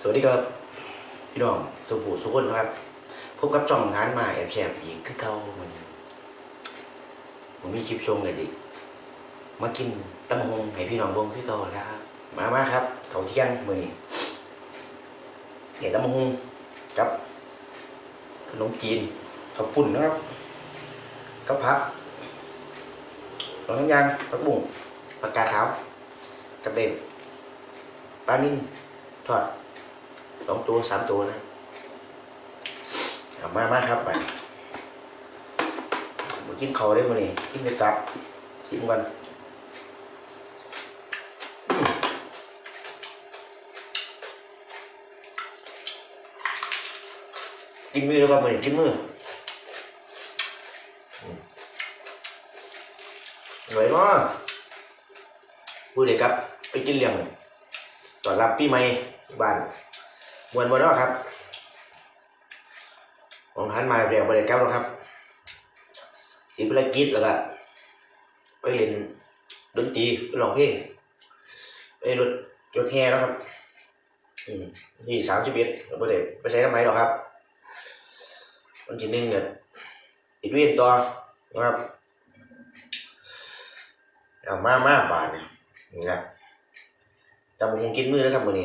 สวัสดีครับ พี่น้องสุภูสุคนครับ พบกับจ่องงานมาแอบแชมอีกคือเก่าเหมันผมมีคลิปชมกันอีกมากินตำมะฮงให้พี่น้องเบงคือเก่าแล้วครับมามาครับเขาเที่ยงมือนี้เห็นตำมะฮงกับขนมจีนข้าวปุ้นนะครับกับผักหลังยางผักบุ้งผักกาดขาวกับเด็ปลานิ่นทอด สองตัวสามตัวนะเอามามาครับไปมากินเขาได้มาเนี่กินไปกับชิมกันกินมือแล้วครับมาเนี่กินมืออืมอร่อยมากพูดเลยครับ ไปกินเลี้ยงตอนรับปีใหม่บ้าน วนบนนอครับของท่านมาเรียกบริการแล้วครับทีภารกิจแล้วก็ไปเล่นดนตรีไปร้องเพลงไปรถรถแห่แล้วครับอืมนี่สามสิบเอ็ดเราไม่ได้ไปใช้ทำไมหรอครับวันที่หนึ่งเนี่ยติดเวียนต่อนะครับเอามามาบาทเนี่ยนี่นะจำผมกินมือแล้วครับวันนี้